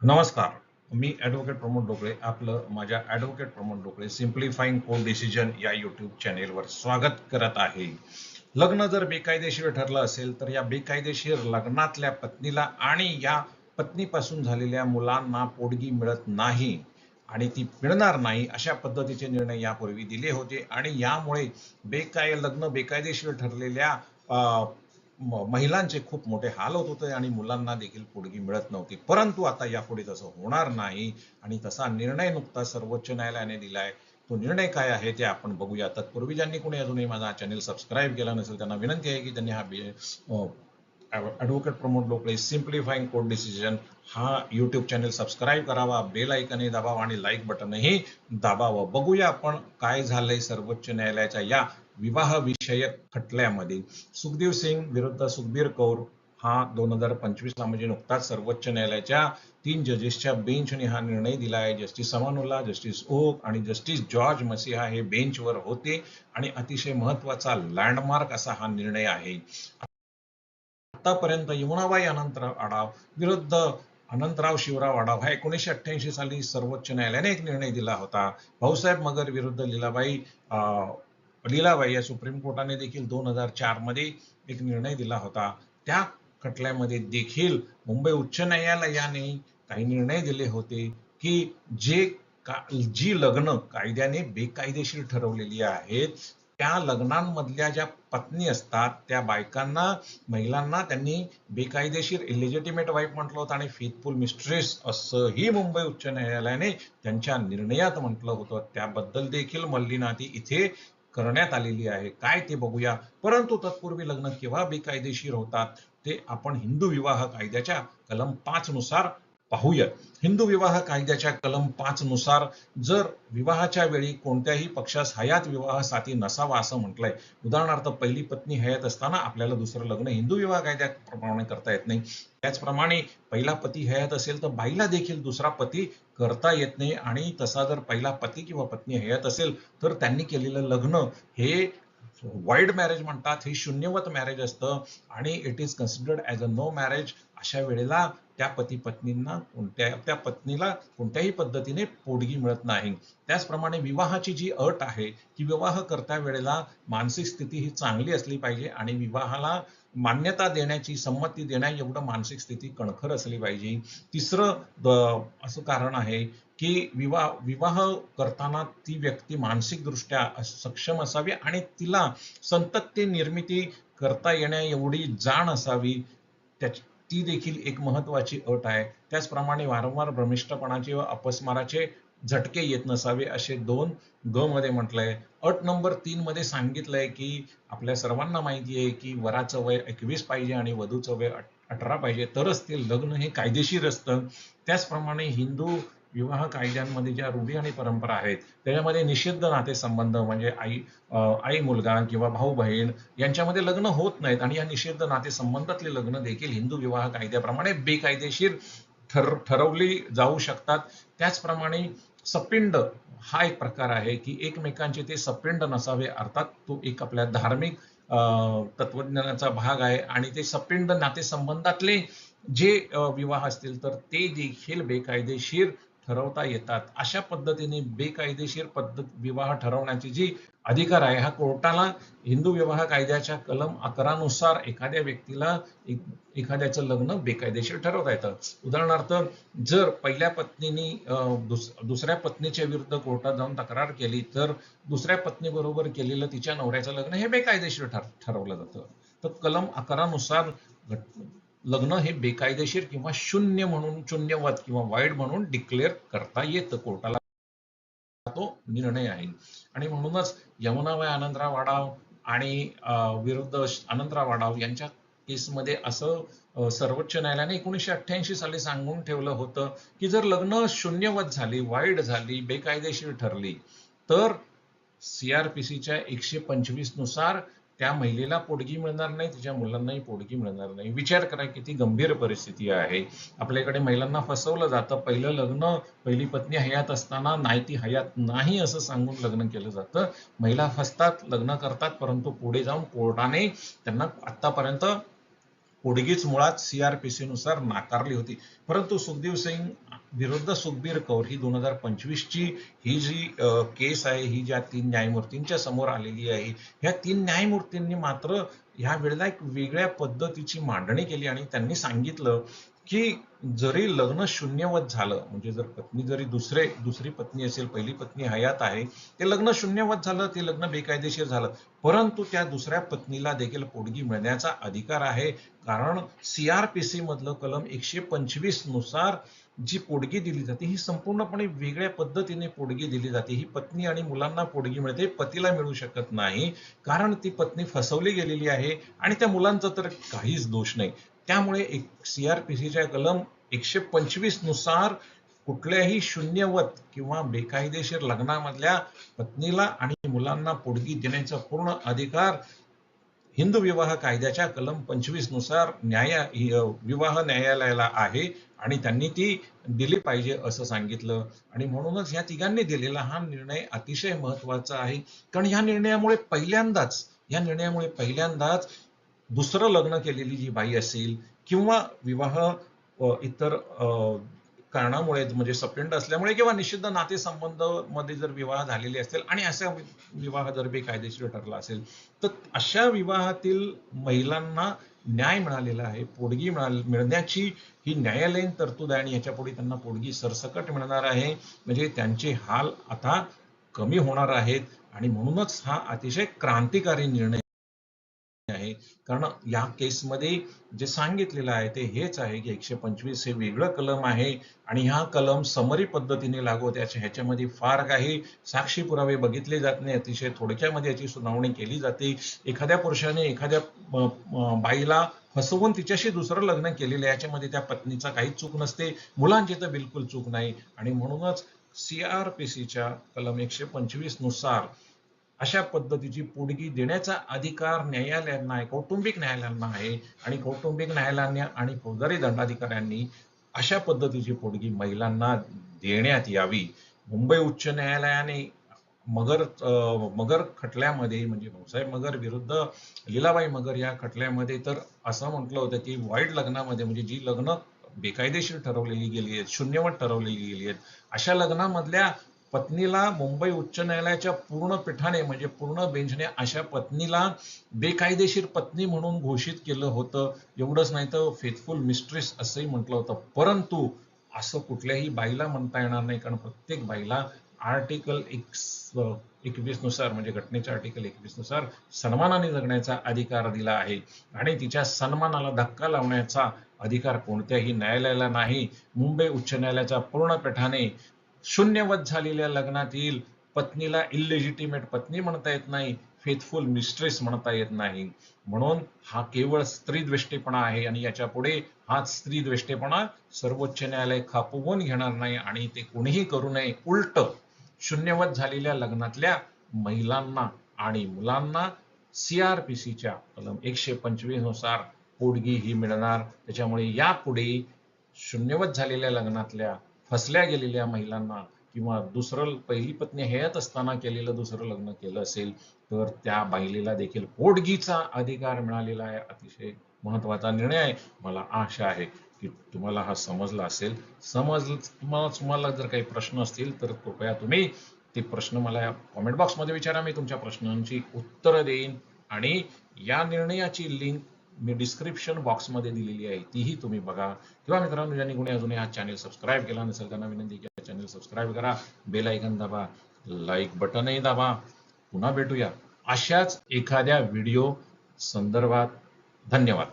नमस्कार. मी ॲडव्होकेट प्रमोद डोकळे आपलं माझ्या advocate Pramod Dokale simplifying court decision या यूट्यूब चॅनेलवर स्वागत करत आहे. लग्न जर बेकायदेशीर ठरलं असेल तर या बेकायदेशीर लग्नातल्या पत्नीला आणि या पत्नीपासून झालेल्या मुलांना पोटगी मिळत नाही आणि ती मिळणार नाही अशा पद्धतीचे निर्णय यापूर्वी दिले होते. आणि यामुळे बेकाय लग्न बेकायदेशीर ठरलेल्या महिलांचे खूप मोठे हाल होत होते आणि मुलांना देखील पोटगी मिळत नव्हती. परंतु आता यापुढे तसं होणार नाही आणि तसा निर्णय नुकताच सर्वोच्च न्यायालयाने दिलाय. तो निर्णय काय आहे ते आपण बघूया. तत्पूर्वी ज्यांनी कोणी अजूनही माझा चॅनेल सबस्क्राईब केला नसेल त्यांना विनंती आहे की त्यांनी हा advocate Pramod Dokale simplifying court decision हा यूट्यूब चॅनल सबस्क्राईब करावा बेल ऐकनही दाबावा आणि लाईक बटनही दाबावं. बघूया आपण काय झालंय सर्वोच्च न्यायालयाच्या या विवाह विषयक खटल्यामध्ये. सुखदेव सिंग विरुद्ध सुखबीर कौर हा दोन हजार पंचवीसला म्हणजे नुकताच सर्वोच्च न्यायालयाच्या तीन जजेसच्या बेंचने हा निर्णय दिला आहे जस्टिस समानुल्ला जस्टिस ओक आणि जस्टिस जॉर्ज मसिहा हे बेंचवर होते आणि अतिशय महत्त्वाचा लँडमार्क असा हा निर्णय आहे. आतापर्यंत यमुनाबाई अनंतराव आढाव विरुद्ध अनंतराव शिवराव आढाव हा एकोणीसशे अठ्ठ्याऐंशी साली सर्वोच्च न्यायालयाने एक निर्णय दिला होता. भाऊसाहेब मगर विरुद्ध लीलाबाई लीलाबाई या सुप्रीम कोर्टाने देखील दोन हजार चारमध्ये एक निर्णय दिला होता. त्या खटल्यामध्ये देखील मुंबई उच्च न्यायालयाने काही निर्णय दिले होते की जे का जी लग्न कायद्याने बेकायदेशीर ठरवलेली आहेत त्या लग्नांमधल्या ज्या पत्नी असतात त्या बायकांना महिलांना त्यांनी बेकायदेशीर इलिजिटिमेट वाईफ म्हटलं होतं आणि फेथफुल मिस्ट्रेस असंही मुंबई उच्च न्यायालयाने त्यांच्या निर्णयात म्हटलं होतं. त्याबद्दल देखील मल्लीनाथी इथे करण्यात आलेली आहे. काय ते बघूया. परंतु तत्पूर्वी लग्न केव्हा बेकायदेशीर होतात ते आपण हिंदू विवाह कायद्याच्या कलम पाच नुसार पाहूया हिंदू विवाह कायद्याच्या कलम पाच नुसार जर विवाहाच्या वेळी कोणत्याही पक्षास हयात विवाह साथी नसावा असं म्हटलंय उदाहरणार्थ पहिली पत्नी हयात असताना आपल्याला दुसरं लग्न हिंदू विवाह कायद्याप्रमाणे करता येत नाही. त्याचप्रमाणे पहिला पती हयात असेल तर बाईला देखील दुसरा पती करता येत नाही आणि तसा जर पहिला पती किंवा पत्नी हयात असेल तर त्यांनी केलेलं लग्न हे वाईड मॅरेज म्हणतात हे शून्यवत मॅरेज असतं आणि it is considered as a no marriage अशा वेळेला त्या पती पत्नींना कोणत्या त्या पत्नीला कोणत्याही पद्धतीने पोटगी मिळत नाही. त्याचप्रमाणे विवाहाची जी अट आहे की विवाह करता वेळेला मानसिक स्थिती ही चांगली असली पाहिजे आणि विवाहाला मान्यता देण्याची संमती देण्या एवढं मानसिक स्थिती कणखर असली पाहिजे. तिसरं असं कारण आहे की विवाह विवाह करताना ती व्यक्ती मानसिकदृष्ट्या सक्षम असावी आणि तिला संतत्ती निर्मिती करता येण्या एवढी जाण असावी. त्याची ती देखील एक महत्वाची अट आहे. त्याचप्रमाणे वारंवार भ्रमिष्टपणाचे व अपस्माराचे झटके येत नसावे असे दोन ग मध्ये म्हटलंय. अट नंबर तीन मध्ये सांगितलंय की आपल्या सर्वांना माहिती आहे की वराचं वय एकवीस पाहिजे आणि वधूचं वय अठरा पाहिजे. तरच ते लग्न हे कायदेशीर असतं. त्याचप्रमाणे हिंदू विवाह कायद्यांमध्ये ज्या रूढी आणि परंपरा आहेत त्याच्यामध्ये निषिद्ध नातेसंबंध म्हणजे आई आई मुलगा किंवा भाऊ बहीण यांच्यामध्ये लग्न होत नाहीत आणि या निषिद्ध नातेसंबंधातले लग्न देखील हिंदू विवाह कायद्याप्रमाणे बेकायदेशीर ठर ठरवली जाऊ शकतात. त्याचप्रमाणे सपिंड हा एक प्रकार आहे की एकमेकांचे ते सपिंड नसावे अर्थात तो एक आपल्या धार्मिक तत्वज्ञानाचा भाग आहे आणि ते सपिंड नातेसंबंधातले जे विवाह असतील तर ते देखील बेकायदेशीर ठरवता येतात. अशा पद्धतीने बेकायदेशीर पद्धत विवाह ठरवण्याची जी अधिकार आहे हा कोर्टाला हिंदू विवाह कायद्याच्या कलम अकरानुसार एखाद्या व्यक्तीला एखाद्याचं लग्न बेकायदेशीर ठरवता येतं. उदाहरणार्थ जर पहिल्या पत्नीने दुस- दुसऱ्या पत्नीच्या विरुद्ध कोर्टात जाऊन तक्रार केली तर दुसऱ्या पत्नीबरोबर केलेलं तिच्या नवऱ्याचं लग्न हे बेकायदेशीर ठर ठरवलं जातं. तर कलम अकरानुसार घट- लग्न हे बेकायदेशीर किंवा शून्य म्हणून शून्यवाद किंवा वाईड म्हणून डिक्लेअर करता येतं. कोर्टाला तो निर्णय आहे. आणि म्हणूनच यमुनाबाई आनंदराव वाडाव आणि विरुद्ध अनंतराव वाडाव यांच्या केसमध्ये असं सर्वोच्च न्यायालयाने एकोणीसशे अठ्ठ्याऐंशी साली सांगून ठेवलं होतं की जर लग्न शून्यवत झाली वाईड झाली बेकायदेशीर ठरली तर सीआरपीसीच्या एकशे पंचवीसनुसार त्या महिलेला पोटगी मिळणार नाही तिच्या मुलांनाही पोटगी मिळणार नाही. विचार करा किती गंभीर परिस्थिती आहे. आपल्याकडे महिलांना फसवलं जातं. पहिलं लग्न पहिली पत्नी हयात असताना नाही ती हयात नाही असं सांगून लग्न केलं जातं. महिला फसतात लग्न करतात परंतु पुढे जाऊन कोर्टाने त्यांना आतापर्यंत पोडगीच मुळात सीआरपीसी नुसार नाकारली होती. परंतु सुखदेव सिंग विरुद्ध सुखबीर कौर ही दोन हजार पंचवीस ची ही जी केस आहे ही ज्या तीन न्यायमूर्तींच्या समोर आलेली आहे ह्या तीन न्यायमूर्तींनी मात्र ह्या वेळेला एक वेगळ्या पद्धतीची मांडणी केली आणि त्यांनी सांगितलं की जरी लग्न शून्यवत झालं म्हणजे जर पत्नी जरी दुसरे दुसरी पत्नी असेल पहिली पत्नी हयात आहे ते लग्न शून्यवत झालं ते लग्न बेकायदेशीर झालं. परंतु त्या दुसऱ्या पत्नीला देखील पोटगी मिळण्याचा अधिकार आहे. कारण सीआरपीसी मधलं कलम एकशे पंचवीसनुसार जी पोडगी दिली जाते ही संपूर्णपणे वेगळ्या पद्धतीने पोडगी दिली जाते. ही पत्नी आणि मुलांना पोडगी मिळते पतीला मिळू शकत नाही कारण ती पत्नी फसवली गेलेली आहे आणि त्या मुलांचा तर काहीच दोष नाही. त्यामुळे एक सीआरपीसीच्या कलम एकशे पंचवीसनुसार कुठल्याही शून्यवत किंवा बेकायदेशीर लग्नामधल्या पत्नीला आणि मुलांना पोडगी देण्याचा पूर्ण अधिकार हिंदू विवाह कायद्याच्या कलम पंचवीसनुसार न्याय विवाह न्यायालयाला आहे आणि त्यांनी ती दिली पाहिजे असं सांगितलं. आणि म्हणूनच या तिघांनी दिलेला हा निर्णय अतिशय महत्त्वाचा आहे. कारण या निर्णयामुळे पहिल्यांदाच या निर्णयामुळे पहिल्यांदाच दुसरं लग्न केलेली जी बाई असेल किंवा विवाह इतर कारणामुळे म्हणजे सपेंड असल्यामुळे किंवा निषिद्ध नातेसंबंधमध्ये जर विवाह झालेले असतील आणि असा विवाह जर बेकायदेशीर ठरला असेल तर अशा विवाहातील महिलांना न्याय मिळालेला आहे पोडगी मिळण्याची ही न्यायालयीन तरतूद आहे आणि याच्यापुढे त्यांना पोडगी सरसकट मिळणार आहे. म्हणजे त्यांचे हाल आता कमी होणार आहेत आणि म्हणूनच हा अतिशय क्रांतिकारी निर्णय नाही कारण या केसमध्ये जे सांगितलेलं आहे ते हेच आहे की एकशे पंचवीस हे वेगळं कलम आहे आणि हा कलम समरी पद्धतीने लागू होते. याच्या- ह्याच्यामध्ये फार काही साक्षी पुरावे बघितले जात नाही. अतिशय थोडक्यामध्ये याची सुनावणी केली जाते. एखाद्या पुरुषाने एखाद्या बाईला फसवून तिच्याशी दुसरं लग्न केलेलं याच्यामध्ये त्या पत्नीचा काहीच चूक नसते. मुलांची तर बिलकुल चूक नाही. आणि म्हणूनच सीआरपीसीच्या कलम एकशे पंचवीसनुसार अशा पद्धतीची पुडगी देण्याचा अधिकार न्यायालयांना आहे कौटुंबिक न्यायालयांना आहे आणि कौटुंबिक न्यायालयांनी आणि फौजदारी दंडाधिकाऱ्यांनी अशा पद्धतीची पुडगी महिलांना देण्यात यावी. मुंबई उच्च न्यायालयाने मगर अं, मगर खटल्यामध्ये म्हणजे भाऊसाहेब मगर विरुद्ध लीलाबाई मगर या खटल्यामध्ये तर असं म्हटलं होतं की वाईट लग्नामध्ये म्हणजे जी लग्न बेकायदेशीर ठरवलेली गेली आहेत शून्यवट ठरवलेली गेली आहेत अशा लग्नामधल्या पत्नीला मुंबई उच्च न्यायालयाच्या पूर्ण पीठाने म्हणजे पूर्ण बेंचने अशा पत्नीला बेकायदेशीर पत्नी म्हणून घोषित केलं होतं. एवढंच नाही तर फेथफुल मिस्ट्रेस असंही म्हटलं होतं. परंतु असं कुठल्याही बाईला म्हणता येणार नाही कारण प्रत्येक बाईला आर्टिकल एकवीसनुसार म्हणजे घटनेच्या आर्टिकल एकवीसनुसार सन्मानाने जगण्याचा अधिकार दिला आहे. आणि तिच्या सन्मानाला धक्का लावण्याचा अधिकार कोणत्याही न्यायालयाला नाही. मुंबई उच्च न्यायालयाच्या पूर्ण पीठाने शून्यवत झालेल्या लग्नातील पत्नीला इलिजिटिमेट पत्नी म्हणता येत नाही फेथफुल मिस्ट्रेस म्हणता येत नाही. म्हणून हा केवळ स्त्रीद्वेष्टेपणा आहे आणि याच्यापुढे हा स्त्रीद्वेष्टेपणा सर्वोच्च न्यायालय खापवून घेणार नाही आणि ते कोणीही करू नये उलट शून्यवत झालेल्या लग्नातल्या महिलांना आणि मुलांना सीआरपीसीच्या कलम एकशे पंचवीसनुसार पोडगी ही मिळणार. त्याच्यामुळे यापुढे शून्यवत झालेल्या लग्नातल्या फसल्या गेलेल्या महिलांना किंवा दुसरं पहिली पत्नी हयात असताना केलेलं दुसरं लग्न केलं असेल तर त्या बाईलीला देखील पोटगीचा अधिकार मिळालेला आहे. अतिशय महत्त्वाचा निर्णय आहे. मला आशा आहे की तुम्हाला हा समजला असेल. समज तुम्हाला तुम्हाला जर काही प्रश्न असतील तर कृपया तुम्ही ते प्रश्न मला या कॉमेंट बॉक्समध्ये विचारा. मी तुमच्या प्रश्नांची उत्तरं देईन आणि या निर्णयाची लिंक मी डिस्क्रिप्शन बॉक्समध्ये दिलेली आहे तीही तुम्ही बघा. किंवा मित्रांनो ज्यांनी कोणी अजूनही हा चॅनल सबस्क्राईब केला नसेल त्यांना विनंती की हा चॅनल सबस्क्राईब करा. बेल आयकन दाबा लाईक बटनही दाबा. पुन्हा भेटूया अशाच एखाद्या व्हिडिओ संदर्भात. धन्यवाद.